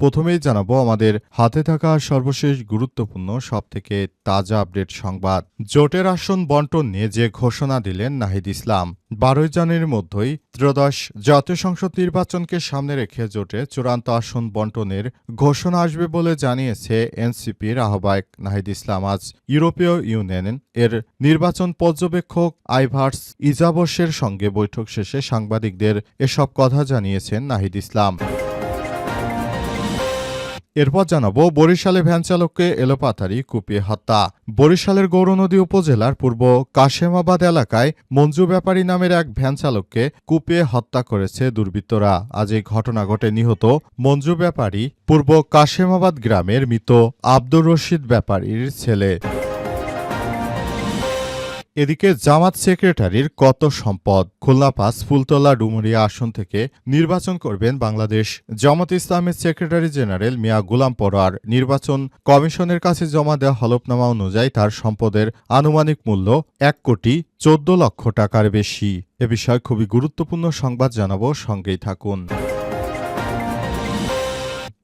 প্রথমেই জানাব, আমাদের হাতে থাকা সর্বশেষ গুরুত্বপূর্ণ, সবথেকে তাজা আপডেট সংবাদ। জোটের আসন বন্টন নিয়ে যে ঘোষণা দিলেন নাহিদ ইসলাম, বারোই জানুয়ারির মধ্যেই ত্রয়োদশ জাতীয় সংসদ নির্বাচনকে সামনে রেখে জোটে চূড়ান্ত আসন বন্টনের ঘোষণা আসবে বলে জানিয়েছে এনসিপির আহ্বায়ক নাহিদ ইসলাম। আজ ইউরোপীয় ইউনিয়ন এর নির্বাচন পর্যবেক্ষক আইভার্স ইজাবসের সঙ্গে বৈঠক শেষে সাংবাদিকদের এসব কথা জানিয়েছেন নাহিদ ইসলাম। এরপর জানাব, বরিশালে ভ্যান চালককে এলোপাথারি কুপিয়ে হত্যা। বরিশালের গৌরনদী উপজেলার পূর্ব কাশেমাবাদ এলাকায় মঞ্জু ব্যাপারী নামের এক ভ্যান চালককে কুপিয়ে হত্যা করেছে দুর্বৃত্তরা। আজ এই ঘটনা ঘটে নিহত মঞ্জু ব্যাপারী পূর্ব কাশেমাবাদ গ্রামের মৃত আব্দুর রশিদ ব্যাপারীর ছেলে। এদিকে জামাত সেক্রেটারির কত সম্পদ? খুলনা পাস, ফুলতলা, ডুমুরিয়া আসন থেকে নির্বাচন করবেন বাংলাদেশ। জামাত ইসলামের সেক্রেটারি জেনারেল মিয়া গুলাম পরোয়ার। নির্বাচন কমিশনের কাছে জমা দেওয়া হলফনামা অনুযায়ী তার সম্পদের আনুমানিক মূল্য এক কোটি চোদ্দ লক্ষ টাকার বেশি। এ বিষয়ে খুবই গুরুত্বপূর্ণ সংবাদ জানাব, সঙ্গেই থাকুন।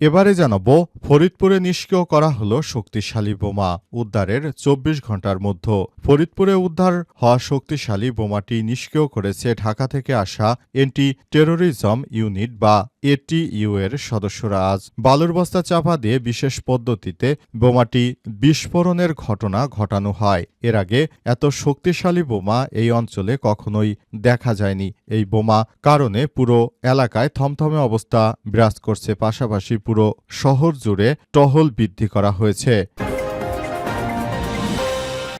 এবারে জানাব, ফরিদপুরে নিষ্ক্রিয় করা হলো শক্তিশালী বোমা উদ্ধারের চব্বিশ ঘণ্টার মধ্যে। ফরিদপুরে উদ্ধার হওয়া শক্তিশালী বোমাটি নিষ্ক্রিয় করেছে ঢাকা থেকে আসা এন্টি টেরোরিজম ইউনিট বা এটিইউ এর সদস্যরা। আজ বালুর বস্তা চাপা দিয়ে বিশেষ পদ্ধতিতে বোমাটি বিস্ফোরণের ঘটনা ঘটানো হয়। এর আগে এত শক্তিশালী বোমা এই অঞ্চলে কখনোই দেখা যায়নি। এই বোমা কারণে পুরো এলাকায় থমথমে অবস্থা বিরাজ করছে। পাশাপাশি পুরো শহর জুড়ে টহল বৃদ্ধি করা হয়েছে।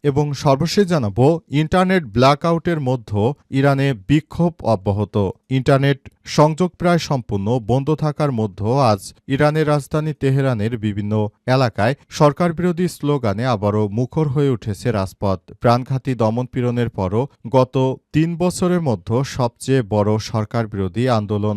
এবং সর্বশেষ জানাব, ইন্টারনেট ব্ল্যাকআউটের মধ্যে ইরানে বিক্ষোভ অব্যাহত। ইন্টারনেট সংযোগ প্রায় সম্পূর্ণ বন্ধ থাকার মধ্যে আজ ইরানের রাজধানী তেহরানের বিভিন্ন এলাকায় সরকার বিরোধী স্লোগানে আবারও মুখর হয়ে উঠেছে রাজপথ। প্রাণঘাতী দমনপীড়নের পরও গত তিন বছরের মধ্যে সবচেয়ে বড় সরকার বিরোধী আন্দোলন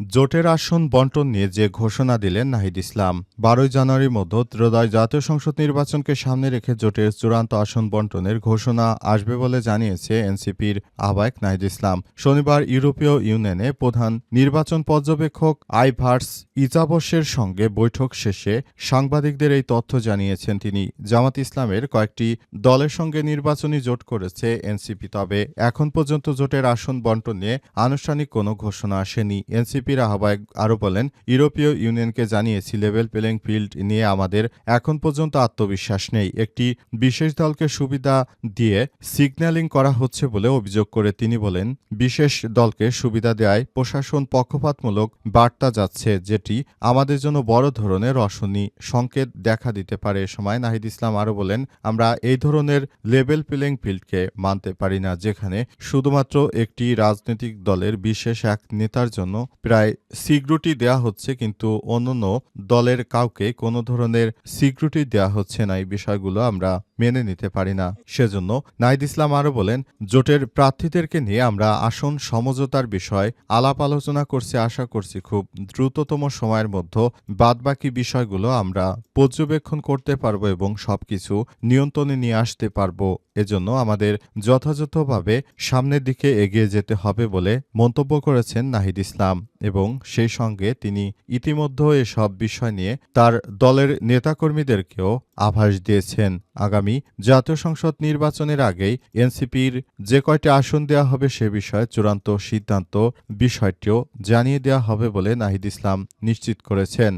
জোটের আসন বন্টন নিয়ে যে ঘোষণা দিলেন নাহিদ ইসলাম, বারোই জানুয়ারির মধ্যে ত্রয়োদশ জাতীয় সংসদ নির্বাচনকে সামনে রেখে জোটের চূড়ান্ত আসন বন্টনের ঘোষণা আসবে বলে জানিয়েছে এনসিপির আহ্বায়ক নাহিদ ইসলাম। শনিবার ইউরোপীয় ইউনিয়নে প্রধান নির্বাচন পর্যবেক্ষক আইভার্স ইজাবসের সঙ্গে বৈঠক শেষে সাংবাদিকদের এই তথ্য জানিয়েছেন তিনি। জামাত ইসলামের কয়েকটি দলের সঙ্গে নির্বাচনী জোট করেছে এনসিপি, তবে এখন পর্যন্ত জোটের আসন বন্টন নিয়ে আনুষ্ঠানিক কোনো ঘোষণা আসেনি। এনসিপির আহ্বায়ক আরও বলেন, ইউরোপীয় ইউনিয়নকে জানিয়েছি লেভেল প্লেইং ফিল্ড নিয়ে আমাদের এখন পর্যন্ত আত্মবিশ্বাস নেই। একটি বিশেষ দলকে সুবিধা দিয়ে সিগন্যালিং করা হচ্ছে বলে অভিযোগ করে তিনি বলেন, বিশেষ দলকে সুবিধা দেওয়ায় প্রশাসন পক্ষপাতমূলক বার্তা যাচ্ছে, যেটি আমাদের জন্য বড় ধরনের অশনি সংকেত দেখা দিতে পারে এ সময়। নাহিদ ইসলাম আরও বলেন, আমরা এই ধরনের লেভেল প্লেইং ফিল্ডকে মানতে পারি না, যেখানে শুধুমাত্র একটি রাজনৈতিক দলের বিশেষ এক নেতার জন্য প্রায় সিকিউরিটি দেয়া হচ্ছে, কিন্তু অন্যান্য দলের কাউকে কোনো ধরনের সিকিউরিটি দেয়া হচ্ছে না। এই বিষয়গুলো আমরা মেনে নিতে পারি না। সেজন্য নাহিদ ইসলাম আরও বলেন, জোটের প্রার্থীদেরকে নিয়ে আমরা আসন সমঝোতার বিষয় আলাপ আলোচনা করছি, আশা করছি খুব দ্রুততম সময়ের মধ্যে বাদবাকি বিষয়গুলো আমরা পর্যবেক্ষণ করতে পারব এবং সবকিছু নিয়ন্ত্রণে নিয়ে আসতে পারব। এজন্য আমাদের যথাযথভাবে সামনের দিকে এগিয়ে যেতে হবে বলে মন্তব্য করেছেন নাহিদ ইসলাম এবং সেই সঙ্গে তিনি ইতিমধ্যে এসব বিষয় নিয়ে তার দলের নেতাকর্মীদেরকেও আভাস দিয়েছেন। আগামী জাতীয় সংসদ নির্বাচনের আগেই এনসিপির যে কয়টি আসন দেওয়া হবে সে বিষয়ে চূড়ান্ত সিদ্ধান্ত বিষয়টিও জানিয়ে দেওয়া হবে বলে নাহিদ ইসলাম নিশ্চিত করেছেন।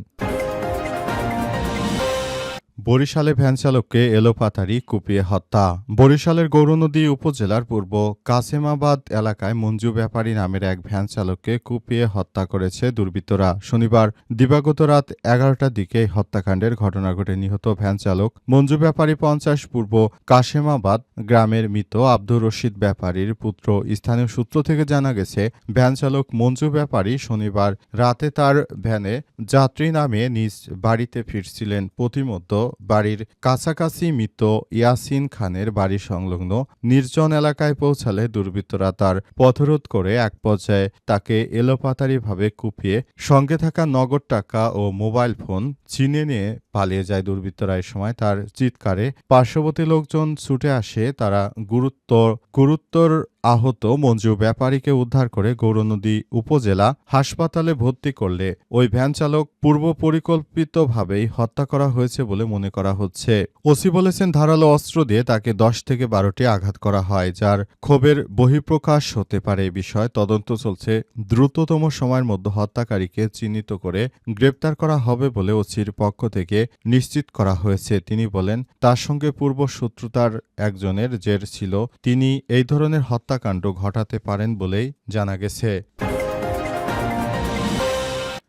বরিশালে ভ্যান চালককে এলোপাতারি কুপিয়ে হত্যা। বরিশালের গৌরনদী উপজেলার পূর্ব কাসেমাবাদ এলাকায় মঞ্জু ব্যাপারী নামের এক ভ্যান চালককে কুপিয়ে হত্যা করেছে দুর্বৃত্তরা। শনিবার দিবাগত রাত এগারোটার দিকে হত্যাকাণ্ডের ঘটনা ঘটে নিহত ভ্যান চালক মঞ্জু ব্যাপারী পঞ্চাশ, পূর্ব কাশেমাবাদ গ্রামের মৃত আব্দুর রশিদ ব্যাপারীর পুত্র। স্থানীয় সূত্র থেকে জানা গেছে, ভ্যান চালক মঞ্জু ব্যাপারী শনিবার রাতে তার ভ্যানে যাত্রী নামে নিজ বাড়িতে ফিরছিলেন। প্রতিমধ্যে বাড়ির কাছাকাছি মৃত ইয়াসিন খানের বাড়ি সংলগ্ন নির্জন এলাকায় পৌঁছালে দুর্বৃত্তরা তার পথরোধ করে এক পর্যায়ে তাকে এলোপাতারিভাবে কুপিয়ে সঙ্গে থাকা নগদ টাকা ও মোবাইল ফোন চিনে নিয়ে পালিয়ে যায় দুর্বৃত্তরা এ সময়। তার চিৎকারে পার্শ্ববর্তী লোকজন ছুটে আসে। তারা গুরুত্ব, গুরুত্বর আহত মঞ্জু ব্যাপারীকে উদ্ধার করে গৌরনদী উপজেলা হাসপাতালে ভর্তি করলে ওই ভ্যান চালক পূর্ব পরিকল্পিতভাবেই হত্যা করা হয়েছে বলে মনে করা হচ্ছে। ওসি বলেছেন, ধারালো অস্ত্র দিয়ে তাকে দশ থেকে বারোটি আঘাত করা হয়, যার ক্ষোভের বহিঃপ্রকাশ হতে পারে এ বিষয়ে। তদন্ত চলছে। দ্রুততম সময়ের মধ্যে হত্যাকারীকে চিহ্নিত করে গ্রেপ্তার করা হবে বলে ওসির পক্ষ থেকে নিশ্চিত করা হয়েছে। তিনি বলেন, তার সঙ্গে পূর্ব শত্রুতার একজনের জের ছিল। তিনি এই ধরনের হত্যাকাণ্ড ঘটাতে পারেন বলেই জানা গেছে।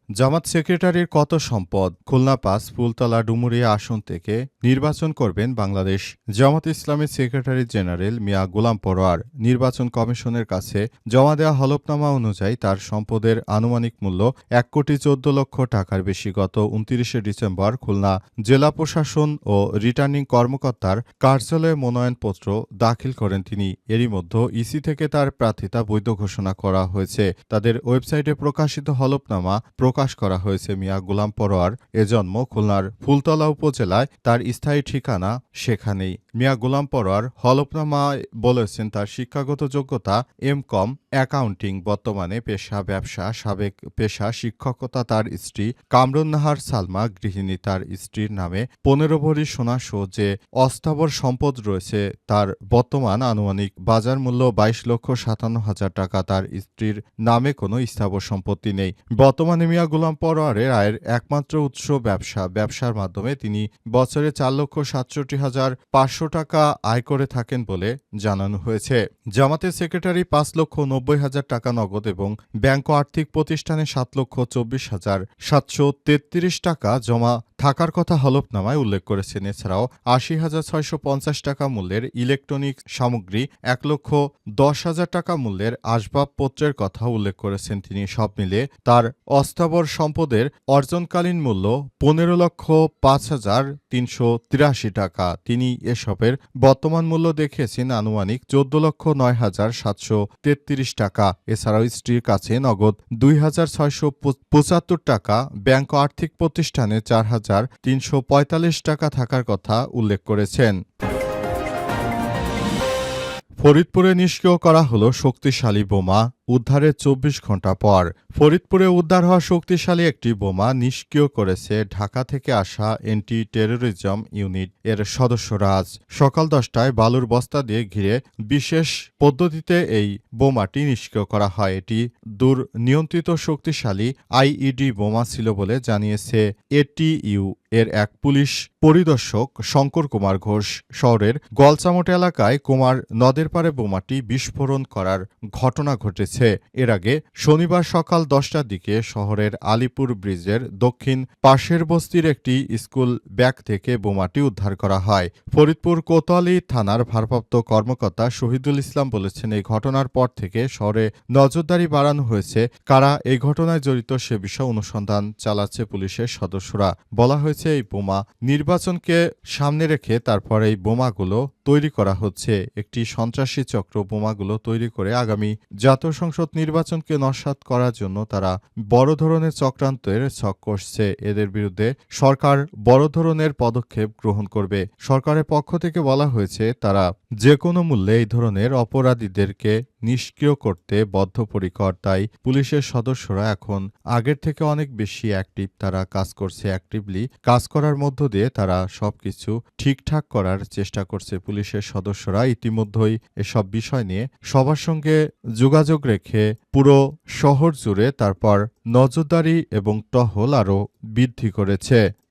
জামাত সেক্রেটারির কত সম্পদ খুলনা পাস ফুলতলা ডুমুরিয়া আসন থেকে নির্বাচন করবেন বাংলাদেশ। জামাত ইসলামের সেক্রেটারি জেনারেল মিয়া গোলাম পরোয়ার নির্বাচন কমিশনের কাছে জমা দেওয়া হলফনামা অনুযায়ী তার সম্পদের আনুমানিক মূল্য এক কোটি চোদ্দ লক্ষ টাকার বেশি গত উনত্রিশে ডিসেম্বর খুলনা জেলা প্রশাসন ও রিটার্নিং কর্মকর্তার কার্যালয়ে মনোনয়নপত্র দাখিল করেন তিনি। এরই মধ্যে ইসি থেকে তার প্রার্থিতা বৈধ ঘোষণা করা হয়েছে। তাদের ওয়েবসাইটে প্রকাশিত হলফনামা প্রকাশ করা হয়েছে মিয়া গোলাম পরোয়ার। এ জন্ম খুলনার ফুলতলা উপজেলায়। তার স্থায়ী ঠিকানা সেখানেই। মিয়া গোলাম পরোয়ার হলফনামায় বলেছেন, তার শিক্ষাগত যোগ্যতা এম কম অ্যাকাউন্টিং, বর্তমানে পেশা ব্যবসা, সাবেক পেশা শিক্ষকতা, তার স্ত্রী কামরুন নাহার সালমা, গৃহিণী তার স্ত্রীর নামে পনেরো ভরি সোনা সহ যে অস্থাবর সম্পদ রয়েছে, তার বর্তমান আনুমানিক বাজার মূল্য বাইশ লক্ষ সাতান্ন হাজার টাকা। তার স্ত্রীর নামে কোনো স্থাবর সম্পত্তি নেই। বর্তমানে মিয়া গোলাম পরোয়ারের আয়ের একমাত্র উৎস ব্যবসা। ব্যবসার মাধ্যমে তিনি বছরে চার লক্ষ সাতষট্টি হাজার পাঁচশো টাকা আয় করে থাকেন বলে জানানো হয়েছে। জামাতের সেক্রেটারি পাঁচ লক্ষ নব্বই হাজার টাকা নগদ এবং ব্যাংক আর্থিক প্রতিষ্ঠানে সাত লক্ষ চব্বিশ হাজার সাতশো তেত্রিশ টাকা জমা থাকার কথা হলফনামায় উল্লেখ করেছেন। এছাড়াও আশি হাজার ছয়শো পঞ্চাশ টাকা মূল্যের ইলেকট্রনিক সামগ্রী, এক লক্ষ দশ হাজার টাকা মূল্যের আসবাবপত্রের কথা উল্লেখ করেছেন তিনি। সব মিলে তার অস্থাবর সম্পদের অর্জনকালীন মূল্য পনেরো লক্ষ পাঁচ হাজার তিনশো তিরাশি টাকা। তিনি এসবের বর্তমান মূল্য দেখিয়েছেন আনুমানিক চোদ্দ লক্ষ নয় হাজার সাতশো তেত্রিশ টাকা। এছাড়াও স্ত্রীর কাছে নগদ দুই হাজার ছয়শো পঁচাত্তর টাকা ব্যাংক আর্থিক প্রতিষ্ঠানে চার হাজার তিনশো পঁয়তাল্লিশ টাকা থাকার কথা উল্লেখ করেছেন। ফরিদপুরে নিষ্ক্রিয় করা হলো শক্তিশালী বোমা। উদ্ধারের চব্বিশ ঘণ্টা পর ফরিদপুরে উদ্ধার হওয়া শক্তিশালী একটি বোমা নিষ্ক্রিয় করেছে ঢাকা থেকে আসা অ্যান্টি টেরোরিজম ইউনিট এর সদস্যরা আজ সকাল দশটায় বালুর বস্তা দিয়ে ঘিরে বিশেষ পদ্ধতিতে এই বোমাটি নিষ্ক্রিয় করা হয়। এটি দূর নিয়ন্ত্রিত শক্তিশালী আইইডি বোমা ছিল বলে জানিয়েছে এটিইউ এর এক পুলিশ পরিদর্শক শঙ্কর কুমার ঘোষ। শহরের গলচামট এলাকায় কুমার নদের পারে বোমাটি বিস্ফোরণ করার ঘটনা ঘটেছে। এর আগে শনিবার সকাল দশটার দিকে শহরের আলিপুর ব্রিজের দক্ষিণ পাশের বস্তির একটি স্কুল ব্যাগ থেকে বোমাটি উদ্ধার করা হয়। ফরিদপুর কোতোয়ালি থানার ভারপ্রাপ্ত কর্মকর্তা শহীদুল ইসলাম বলেছেন, এই ঘটনার পর থেকে শহরে নজরদারি বাড়ানো হয়েছে। কারা এই ঘটনায় জড়িত সে বিষয়ে অনুসন্ধান চালাচ্ছে পুলিশের সদস্যরা। বলা হয়েছে, এই বোমা নির্বাচনকে সামনে রেখে তারপর এই বোমাগুলো তৈরি করা হচ্ছে। একটি সন্ত্রাসী চক্র বোমাগুলো তৈরি করে আগামী জাতীয় সংসদ নির্বাচনকে নস্বাত করার জন্য তারা বড় ধরনের চক্রান্তের ছক কষছে। এদের বিরুদ্ধে সরকার বড় ধরনের পদক্ষেপ গ্রহণ করবে। সরকারের পক্ষ থেকে বলা হয়েছে, তারা যে কোনো মূল্যে এই ধরনের অপরাধীদেরকে নিষ্ক্রিয় করতে বদ্ধপরিকর, তাই পুলিশের সদস্যরা এখন আগের থেকে অনেক বেশি অ্যাক্টিভ তারা কাজ করছে অ্যাক্টিভলি কাজ করার মধ্য দিয়ে তারা সবকিছু ঠিকঠাক করার চেষ্টা করছে পুলিশের সদস্যরা। ইতিমধ্যেই এসব বিষয় নিয়ে সবার সঙ্গে যোগাযোগ রেখে পুরো শহর জুড়ে তারপর নজরদারি এবং টহল আরও বৃদ্ধি করেছে।